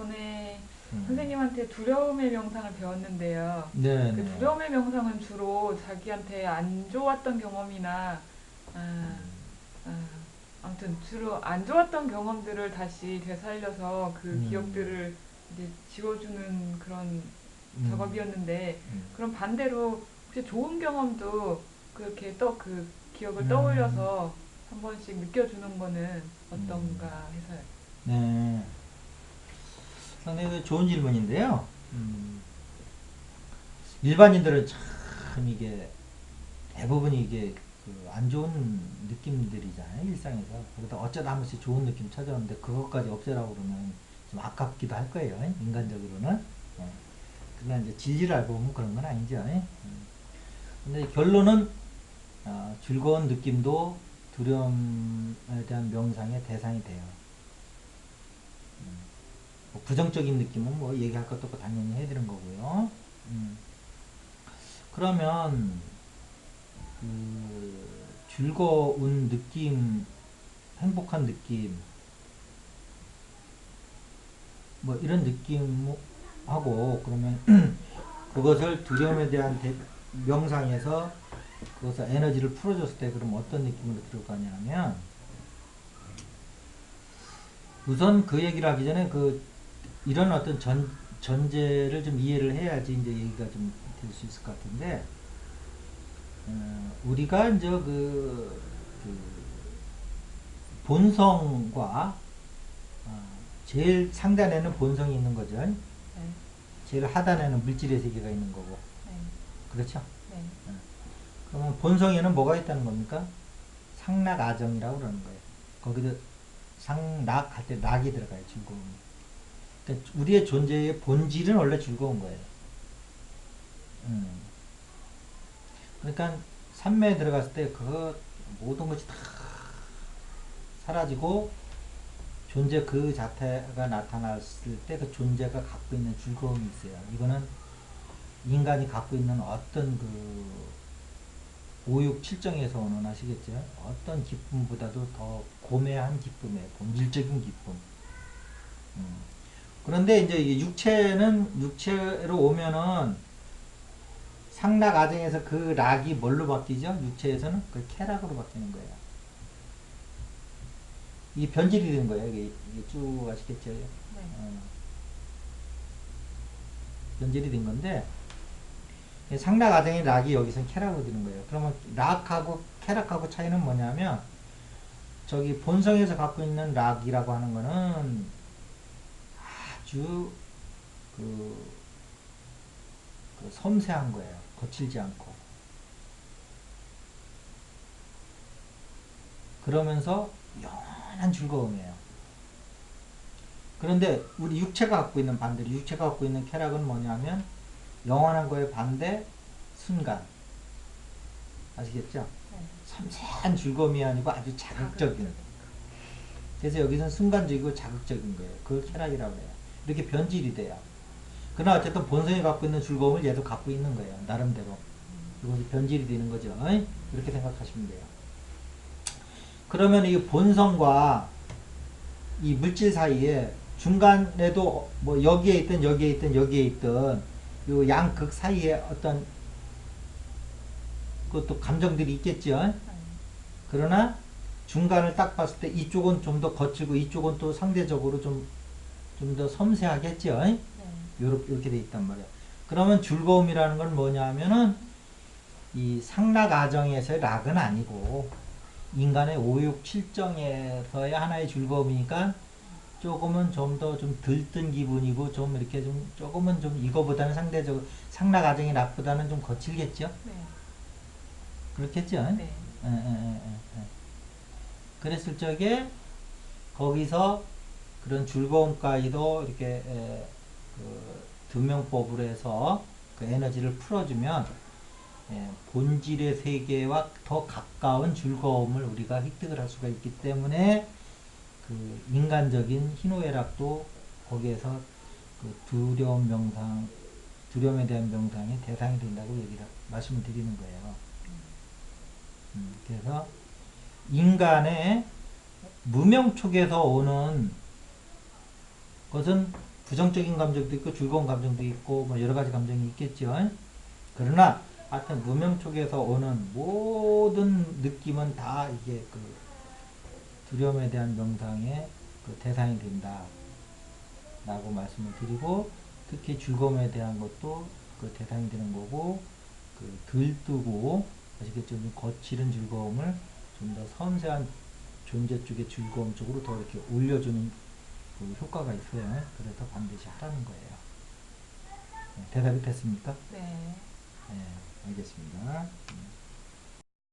전에 음. 선생님한테 두려움의 명상을 배웠는데요. 네, 그 네. 두려움의 명상은 주로 자기한테 안 좋았던 경험이나 아, 아, 아무튼 주로 안 좋았던 경험들을 다시 되살려서 그 음. 기억들을 이제 지워주는 그런 음. 작업이었는데 음. 그럼 반대로 혹시 좋은 경험도 그렇게 또그 기억을 음. 떠올려서 한 번씩 느껴주는 거는 어떤가 해서요. 네. 상당히 좋은 질문인데요. 음, 일반인들은 참 이게 대부분이 이게 그 안 좋은 느낌들이잖아요 일상에서 그러다 어쩌다 한 번씩 좋은 느낌 찾아오는데 그것까지 없애라고 그러면 좀 아깝기도 할 거예요 인간적으로는 예. 그러나 이제 진리를 알고 보면 그런 건 아니죠 예. 음. 근데 결론은 어, 즐거운 느낌도 두려움에 대한 명상의 대상이 돼요 음. 뭐 부정적인 느낌은 뭐 얘기할 것도 없고 당연히 해드린 거고요. 음. 그러면 그 즐거운 느낌, 행복한 느낌, 뭐 이런 느낌하고 그러면 그것을 두려움에 대한 대- 명상에서 그것을 에너지를 풀어줬을 때 그럼 어떤 느낌으로 들어가냐면 우선 그 얘기를 하기 전에 그 이런 어떤 전, 전제를 좀 이해를 해야지 이제 얘기가 좀 될 수 있을 것 같은데 어, 우리가 이제 그, 그 본성과 어, 제일 상단에는 본성이 있는 거죠. 네, 제일 하단에는 물질의 세계가 있는 거고 네, 그렇죠. 네. 그러면 본성에는 뭐가 있다는 겁니까? 상락아정이라고 그러는 거예요. 거기도 상락 할 때 낙이 들어가요. 즐거움. 그러니까 우리의 존재의 본질은 원래 즐거운 거예요. 음. 그러니까 산매에 들어갔을 때 그 모든 것이 다 사라지고 존재 그 자체가 나타났을 때 그 존재가 갖고 있는 즐거움이 있어요. 이거는 인간이 갖고 있는 어떤 그 오육 칠정에서 오는 아시겠죠? 어떤 기쁨보다도 더 고매한 기쁨이에요. 본질적인 기쁨. 음. 그런데 이제 이게 육체는 육체로 오면은 상락 아정에서 그 락이 뭘로 바뀌죠? 육체에서는 그 쾌락으로 바뀌는 거예요. 이 변질이 된 거예요. 이게, 이게 쭉 아시겠죠? 네. 어. 변질이 된 건데 이 상락 아정의 락이 여기서 쾌락으로 되는 거예요. 그러면 락하고 쾌락하고 차이는 뭐냐면 저기 본성에서 갖고 있는 락이라고 하는 거는 아주 그, 그 섬세한 거예요. 거칠지 않고. 그러면서 영원한 즐거움이에요. 그런데 우리 육체가 갖고 있는 반대로 육체가 갖고 있는 쾌락은 뭐냐면 영원한 거에 반대 순간 아시겠죠? 네. 섬세한 즐거움이 아니고 아주 자극적인 그래서 여기서는 순간적이고 자극적인 거예요. 그걸 쾌락이라고 해요. 이렇게 변질이 돼요. 그러나 어쨌든 본성이 갖고 있는 즐거움을 얘도 갖고 있는 거예요. 나름대로. 이것이 변질이 되는 거죠. 이렇게 생각하시면 돼요. 그러면 이 본성과 이 물질 사이에 중간에도 뭐 여기에 있든 여기에 있든 여기에 있든 요 양극 사이에 어떤 그것도 감정들이 있겠죠. 네. 그러나 중간을 딱 봤을 때 이쪽은 좀 더 거칠고 이쪽은 또 상대적으로 좀 좀 더 섬세하겠죠. 네. 요렇게, 이렇게 돼 있단 말이에요. 그러면 즐거움이라는 건 뭐냐 하면은 이 상락 아정에서의 락은 아니고 인간의 오육 칠정에서의 하나의 즐거움이니까 조금은 좀 더좀 들뜬 기분이고 좀 이렇게 좀 조금은 좀 이거보다는 상대적으로 상락 아정의 락보다는 좀 거칠겠죠. 네. 그렇겠죠. 네. 예, 예, 예, 예. 그랬을 적에 거기서 그런 즐거움까지도 이렇게 에, 그 두명법으로 해서 그 에너지를 풀어주면 예, 본질의 세계와 더 가까운 즐거움을 우리가 획득을 할 수가 있기 때문에 그 인간적인 희노애락도 거기에서 그 두려움 명상, 두려움에 대한 명상의 대상이 된다고 얘기를 말씀을 드리는 거예요. 음, 그래서 인간의 무명 촉에서 오는 것은 부정적인 감정도 있고 즐거운 감정도 있고 뭐 여러 가지 감정이 있겠죠. 그러나 하여튼 무명 쪽에서 오는 모든 느낌은 다 이게 그 두려움에 대한 명상의 그 대상이 된다. 라고 말씀을 드리고 특히 즐거움에 대한 것도 그 대상이 되는 거고 그 들뜨고 아시겠죠? 좀 거칠은 즐거움을 좀 더 섬세한 존재 쪽의 즐거움 쪽으로 더 이렇게 올려주는 그 효과가 있어요. 그래서 반드시 하라는 거예요. 네, 대답이 됐습니까? 네. 네, 알겠습니다. 음.